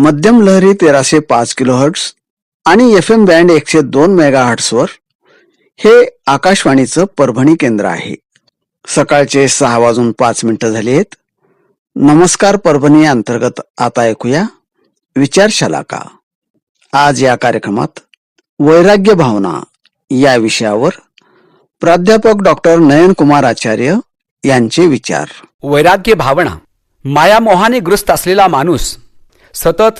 मध्यम लहरी तेराशे पाच किलो हर्ट्स आणि एफ एम बँड एकशे दोन मेगा हे आकाशवाणीचं परभणी केंद्र आहे. सकाळचे सहा वाजून पाच मिनिटं झाली आहेत. नमस्कार परभणी अंतर्गत आता ऐकूया विचारशाला का आज या कार्यक्रमात वैराग्य भावना या विषयावर प्राध्यापक डॉक्टर नयन कुमार आचार्य यांचे विचार. वैराग्य भावना मायामोहाने ग्रस्त असलेला माणूस सतत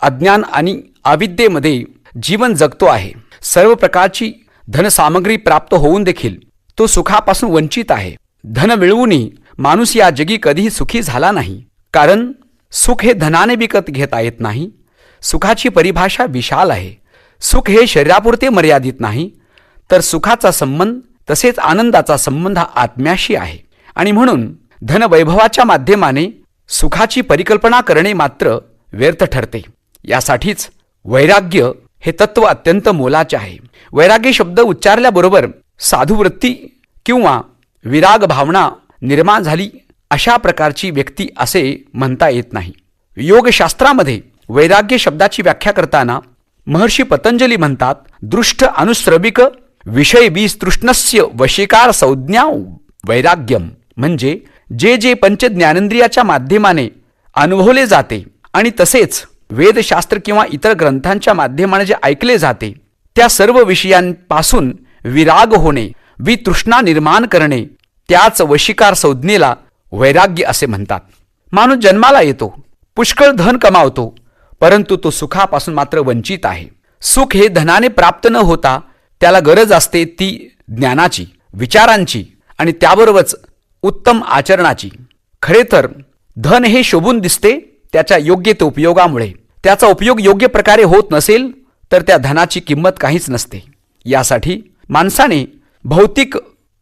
अज्ञान आणि अविद्येमध्ये जीवन जगतो आहे. सर्व प्रकारची धनसामग्री प्राप्त होऊन देखील तो सुखापासून वंचित आहे. धन मिळवूनही माणूस या जगी कधीही सुखी झाला नाही. कारण सुख हे धनाने विकत घेता येत नाही. सुखाची परिभाषा विशाल आहे. सुख हे शरीरापुरते मर्यादित नाही. तर सुखाचा संबंध तसेच आनंदाचा संबंध हा आत्म्याशी आहे. आणि म्हणून धनवैभवाच्या माध्यमाने सुखाची परिकल्पना करणे मात्र व्यर्थ ठरते. यासाठीच वैराग्य हे तत्व अत्यंत मोलाचे आहे. वैराग्य शब्द उच्चारल्याबरोबर साधुवृत्ती किंवा विराग भावना निर्माण झाली अशा प्रकारची व्यक्ती असे म्हणता येत नाही. योगशास्त्रामध्ये वैराग्य शब्दाची व्याख्या करताना महर्षी पतंजली म्हणतात दृष्ट अनुश्रविक विषय विस्तृष्णस्य वशिकार संज्ञा वैराग्यम. म्हणजे जे जे पंच ज्ञानेंद्रियाच्या माध्यमाने अनुभवले जाते आणि तसेच वेदशास्त्र किंवा इतर ग्रंथांच्या माध्यमाने जे ऐकले जाते त्या सर्व विषयांपासून विराग होणे वितृष्णा निर्माण करणे त्याच वशिकार संज्ञेला वैराग्य असे म्हणतात. माणूस जन्माला येतो पुष्कळ धन कमावतो परंतु तो सुखापासून मात्र वंचित आहे. सुख हे धनाने प्राप्त न होता त्याला गरज असते ती ज्ञानाची विचारांची आणि त्याबरोबरच उत्तम आचरणाची. खरे तर धन हे शोभून दिसते त्याच्या योग्य ते उपयोगामुळे. त्याचा उपयोग योग्य प्रकारे होत नसेल तर त्या धनाची किंमत काहीच नसते. यासाठी माणसाने भौतिक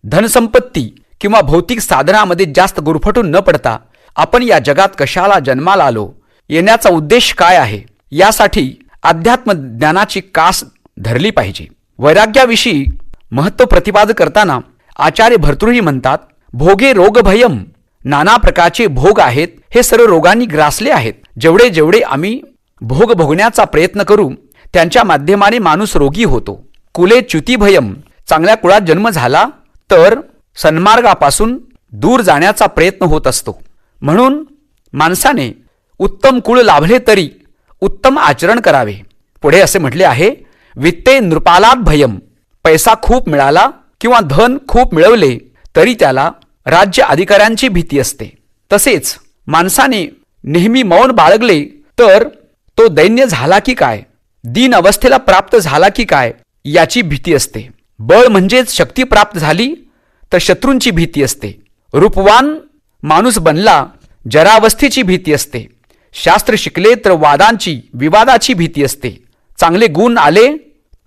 धनसंपत्ती किंवा भौतिक साधनामध्ये जास्त गुरफटून न पडता आपण या जगात कशाला जन्माला आलो येण्याचा उद्देश काय आहे यासाठी अध्यात्म ज्ञानाची कास धरली पाहिजे. वैराग्याविषयी महत्त्व प्रतिपादन करताना आचार्य भर्तृही म्हणतात भोगे रोगभयम नाना प्रकारचे भोग आहेत हे सर्व रोगांनी ग्रासले आहेत. जेवढे जेवढे आम्ही भोग भोगण्याचा प्रयत्न करू त्यांच्या माध्यमाने माणूस रोगी होतो. कुले च्युती भयम चांगल्या कुळात जन्म झाला तर सन्मार्गापासून दूर जाण्याचा प्रयत्न होत असतो. म्हणून माणसाने उत्तम कुळ लाभले तरी उत्तम आचरण करावे. पुढे असे म्हटले आहे वित्ते नृपालात भयम. पैसा खूप मिळाला किंवा धन खूप मिळवले तरी त्याला राज्य अधिकाऱ्यांची भीती असते. तसेच माणसाने नेहमी मौन बाळगले तर तो दैन्य झाला की काय? दीन अवस्थेला प्राप्त झाला की काय? याची भीती असते. बळ म्हणजेच शक्ती प्राप्त झाली तर शत्रूंची भीती असते. रूपवान माणूस बनला जरावस्थेची भीती असते. शास्त्र शिकले तर वादांची विवादाची भीती असते. चांगले गुण आले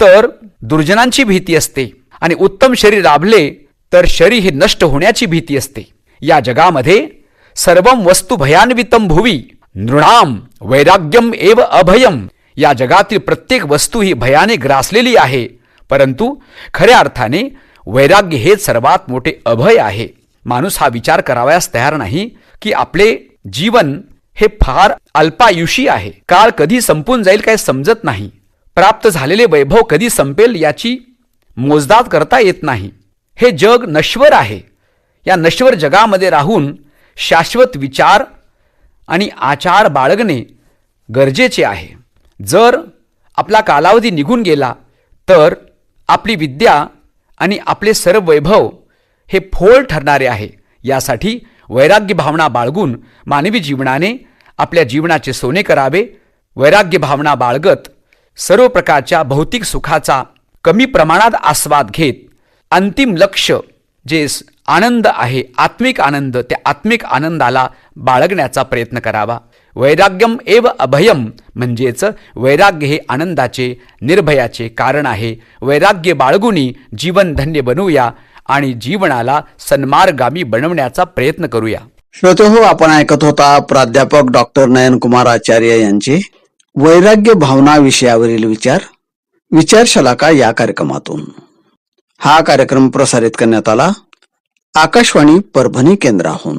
तर दुर्जनांची भीती असते. आणि उत्तम शरीर लाभले तर शरीर हे नष्ट होण्याची भीती असते. या जगामध्ये सर्व वस्तू भयान्वितम भुवी। नृणाम वैराग्यम एव अभयम। या जगातील प्रत्येक वस्तू ही भयाने ग्रासलेली आहे। परंतु खऱ्या अर्थाने वैराग्य हे सर्वात मोठे अभय आहे। माणूस हा विचार करावयास तयार नाही की आपले जीवन हे फार अल्पायुषी आहे। काळ कधी संपून जाईल काय समजत नाही। प्राप्त झालेले वैभव कधी संपेल याची मोजदाद करता येत नाही। हे जग नश्वर आहे। या नश्वर जगामध्ये राहून शाश्वत विचार आणि आचार बाळगणे गरजेचे आहे. जर आपला कालावधी निघून गेला तर आपली विद्या आणि आपले सर्व वैभव हे फोल ठरणारे आहे. यासाठी वैराग्य भावना बाळगून मानवी जीवनाने आपल्या जीवनाचे सोने करावे. वैराग्य भावना बाळगत सर्व प्रकारच्या भौतिक सुखाचा कमी प्रमाणात आस्वाद घेत अंतिम लक्ष जे आनंद आहे आत्मिक आनंद त्या आत्मिक आनंदाला बाळगण्याचा प्रयत्न करावा. वैराग्यम एव अभयम म्हणजेच वैराग्य हे आनंदाचे निर्भयाचे कारण आहे. वैराग्य बाळगुनी जीवन धन्य बनवूया आणि जीवनाला सन्मार्गामी बनवण्याचा प्रयत्न करूया. श्रोतो हो आपण ऐकत होता प्राध्यापक डॉक्टर नयन कुमार आचार्य यांचे वैराग्य भावना विषयावरील विचार. विचार शलाका या कार्यक्रमातून. हा कार्यक्रम प्रसारित करण्यात आला. आकाशवाणी परभणी केंद्राहून.